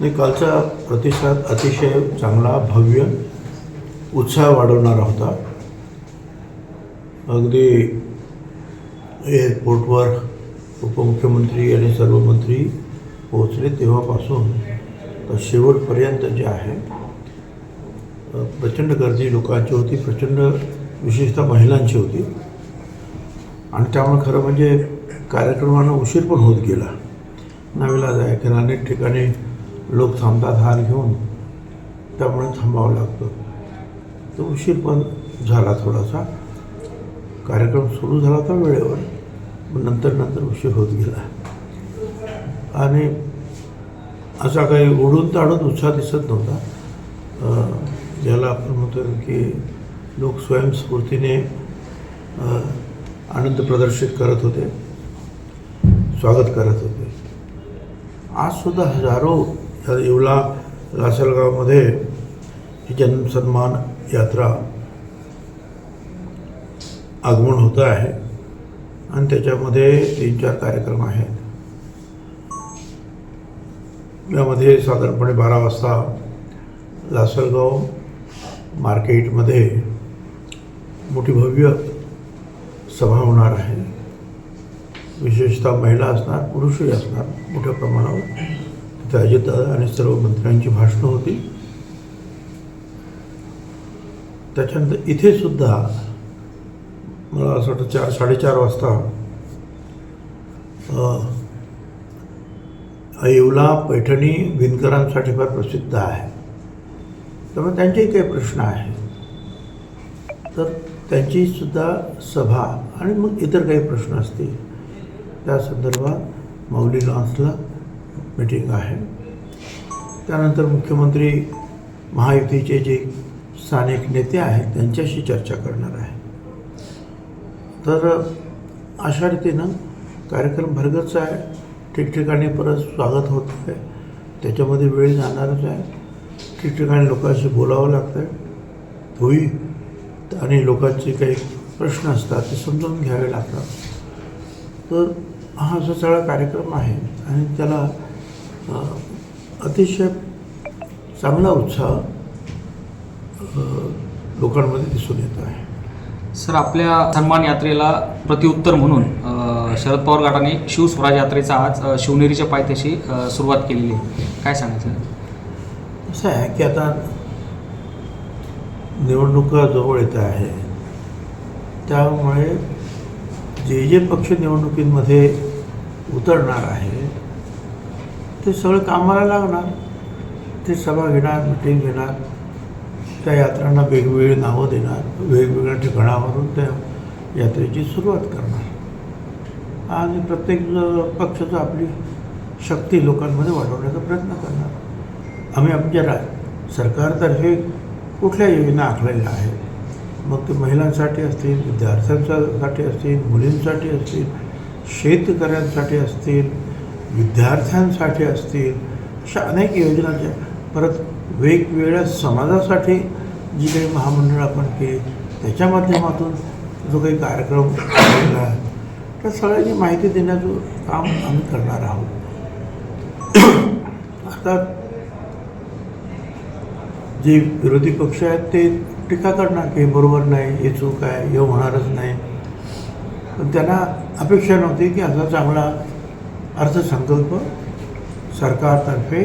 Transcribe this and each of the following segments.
नाही कालचा प्रतिसाद अतिशय चांगला भव्य उत्साह वाढवणारा होता. अगदी एअरपोर्टवर उपमुख्यमंत्री आणि सर्व मंत्री पोहोचले तेव्हापासून तर शेवटपर्यंत जे आहे प्रचंड गर्दी लोकांची होती प्रचंड विशेषतः महिलांची होती. आणि त्यामुळे खरं म्हणजे कार्यक्रमाला उशीर पण होत गेला. नाविलाज आहे कारण अनेक ठिकाणी लोक थांबतात हार घेऊन. त्यामुळे थांबावं लागतं. तर उशीर पण झाला थोडासा. कार्यक्रम सुरू झाला होता वेळेवर नंतर नंतर उशीर होत गेला. आणि असा काही ओढून ताडून उत्साह दिसत नव्हता. ज्याला आपण म्हणतो की लोक स्वयंस्फूर्तीने आनंद प्रदर्शित करत होते स्वागत करत होते. आजसुद्धा हजारो या येवला लासलगावमध्ये ही जन्मसन्मान यात्रा आगमन होतं आहे. आणि त्याच्यामध्ये तीन चार कार्यक्रम आहेत. यामध्ये साधारणपणे बारा वाजता लासलगाव मार्केटमध्ये मोठी भव्य सभा होणार आहे. विशेषतः महिला असणार पुरुषही असणार मोठ्या प्रमाणावर. अजितदादा आणि सर्व मंत्र्यांची भाषणं होती. त्याच्यानंतर इथे सुद्धा मला असं वाटतं चार साडेचार वाजता येवला पैठणी विणकरांसाठी फार प्रसिद्ध आहे. त्यामुळे त्यांचेही काही प्रश्न आहेत. तर त्यांची सुद्धा सभा आणि मग इतर काही प्रश्न असतील. त्या संदर्भात माऊली लॉन्सला मीटिंग आहे. त्यानंतर मुख्यमंत्री महायुतीचे जे स्थानिक नेते आहेत त्यांच्याशी चर्चा करणार आहे. तर अशा रीतीनं कार्यक्रम भरगच आहे. ठिकठिकाणी परत स्वागत होत आहे. त्याच्यामध्ये वेळ जाणारच आहे. ठिकठिकाणी लोकांशी बोलावं लागतं आहे होई आणि लोकांचे काही प्रश्न असतात ते समजावून घ्यावे लागतात. तर हा असा सगळा कार्यक्रम आहे आणि त्याला अतिशय चांगला उत्साह लोकांमध्ये दिसून येत आहे. सर आपल्या सन्मान यात्रेला प्रत्युत्तर म्हणून शरद पवार गटाने शिवस्वराज यात्रेचा आज शिवनेरीच्या पायथ्याशी सुरुवात केलेली आहे. काय सांगायचं असं आहे की आता निवडणुका जवळ येत आहे त्यामुळे जे जे पक्ष निवडणुकीमध्ये उतरणार आहे ते सगळं कामाला लागणार. ते सभा घेणार मिटिंग घेणार त्या यात्रांना वेगवेगळी नावं देणार वेगवेगळ्या ठिकाणावरून त्या यात्रेची सुरुवात करणार. आणि प्रत्येक पक्षाचं आपली शक्ती लोकांमध्ये वाढवण्याचा प्रयत्न करणार. आम्ही आमच्या रा सरकारतर्फे कुठल्या योजना आखलेल्या आहेत? मग ते महिलांसाठी असतील विद्यार्थ्यांसाठी असतील मुलींसाठी असतील शेतकऱ्यांसाठी असतील विद्यार्थ्यांसाठी असतील अशा अनेक योजना ज्या परत वेगवेगळ्या समाजासाठी जी काही महामंडळ आपण केली त्याच्या माध्यमातून जो काही कार्यक्रम केला आहे त्या सगळ्यांची माहिती देण्याचं काम आम्ही करणार आहोत. आता जे विरोधी पक्ष आहेत ते टीका करणार की हे बरोबर नाही हे चूक आहे हे होणारच नाही. पण त्यांना अपेक्षा नव्हती की असा चांगला अर्थसंकल्प सरकारतर्फे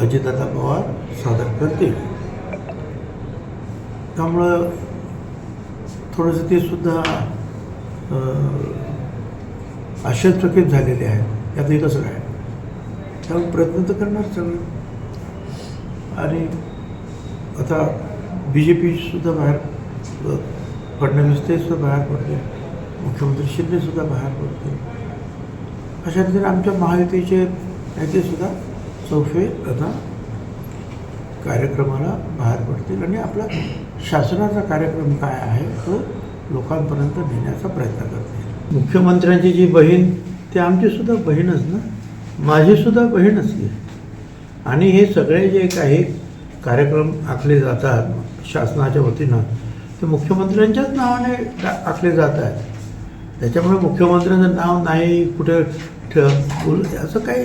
अजितदादा पवार सादर करतील. त्यामुळं थोडंसं ते सुद्धा आश्चर्यचकित झालेले आहेत. यातही कसं काय त्यामुळे प्रयत्न तर करणार सगळं. आणि आता बी जे पीसुद्धा बाहेर फडणवीस ते सुद्धा बाहेर पडते मुख्यमंत्री शिंदेसुद्धा बाहेर पडते अशा रीतीने आमच्या महायुतीचे नेतेसुद्धा चौफे आता कार्यक्रमाला बाहेर पडतील. आणि आपला शासनाचा कार्यक्रम काय आहे तो लोकांपर्यंत नेण्याचा प्रयत्न करतील. मुख्यमंत्र्यांची जी बहीण ते आमचीसुद्धा बहीणच ना? माझीसुद्धा बहीणच आहे. आणि हे सगळे जे काही कार्यक्रम आखले जातात शासनाच्या वतीनं ते मुख्यमंत्र्यांच्याच नावाने आखले जात आहेत. त्याच्यामुळे मुख्यमंत्र्यांचं नाव नाही कुठे ठ असं काही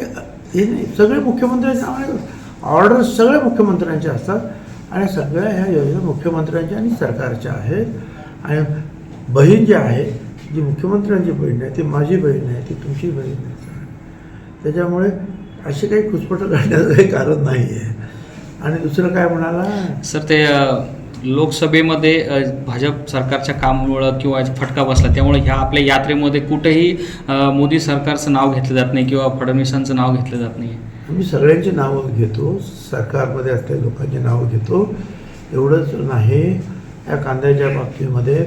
हे नाही. सगळे मुख्यमंत्र्यांच्या नावाने ऑर्डर सगळे मुख्यमंत्र्यांचे असतात. आणि सगळ्या ह्या योजना मुख्यमंत्र्यांच्या आणि सरकारच्या आहेत. आणि बहीण जी आहे जी मुख्यमंत्र्यांची बहीण आहे ती माझी बहीण आहे ती तुमची बहीण आहे. त्याच्यामुळे अशी काही खुसपट काढण्याचं काही कारण नाही आहे आणि दुसरं काय म्हणाला? सर ते लोकसभेमध्ये भाजप सरकारच्या कामामुळं किंवा फटका बसला त्यामुळे ह्या आपल्या यात्रेमध्ये कुठेही मोदी सरकारचं नाव घेतलं जात नाही किंवा फडणवीसांचं नाव घेतलं जात नाही. आम्ही सगळ्यांची नावं घेतो सरकारमध्ये असलेल्या लोकांची नावं घेतो. एवढंच नाही या कांद्याच्या बाबतीमध्ये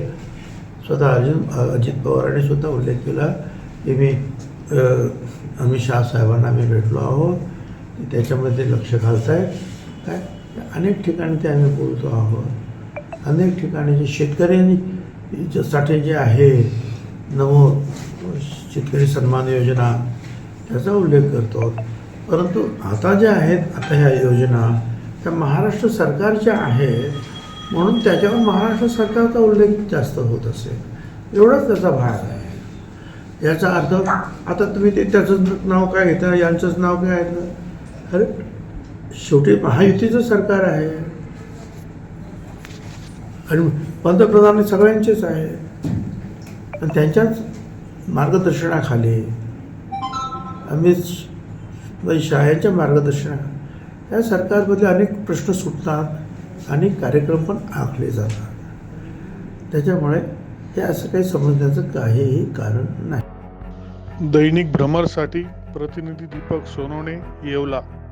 स्वतः अर्जुन अजित पवारांनी सुद्धा उल्लेख केला की मी अमित शहा साहेबांना मी भेटलो आहोत ते त्याच्यामध्ये लक्ष घालत आहेत काय अनेक ठिकाणी ते आम्ही बोलतो आहोत. अनेक ठिकाणी जे शेतकऱ्यांनी साठी जे आहे नमो शेतकरी सन्मान योजना त्याचा उल्लेख करतो परंतु आता ज्या आहेत आता ह्या योजना त्या महाराष्ट्र सरकारच्या आहेत म्हणून त्याच्यावर महाराष्ट्र सरकारचा उल्लेख जास्त होत असेल. एवढाच त्याचा भाग आहे. याचा अर्थ आता तुम्ही ते त्याचंच नाव काय घेता? यांचंच नाव काय घेतलं अरे शेवटी महायुतीचं सरकार आहे. आणि पंतप्रधान हे सगळ्यांचेच आहे. आणि त्यांच्याच मार्गदर्शनाखाली अमित भाई म्हणजे शहा यांच्या मार्गदर्शनाखाली या सरकारमधले अनेक प्रश्न सुटतात अनेक कार्यक्रम पण आखले जातात. त्याच्यामुळे हे असं काही समजण्याचं काहीही कारण नाही. दैनिक भ्रमरसाठी प्रतिनिधी दीपक सोनवणे येवला.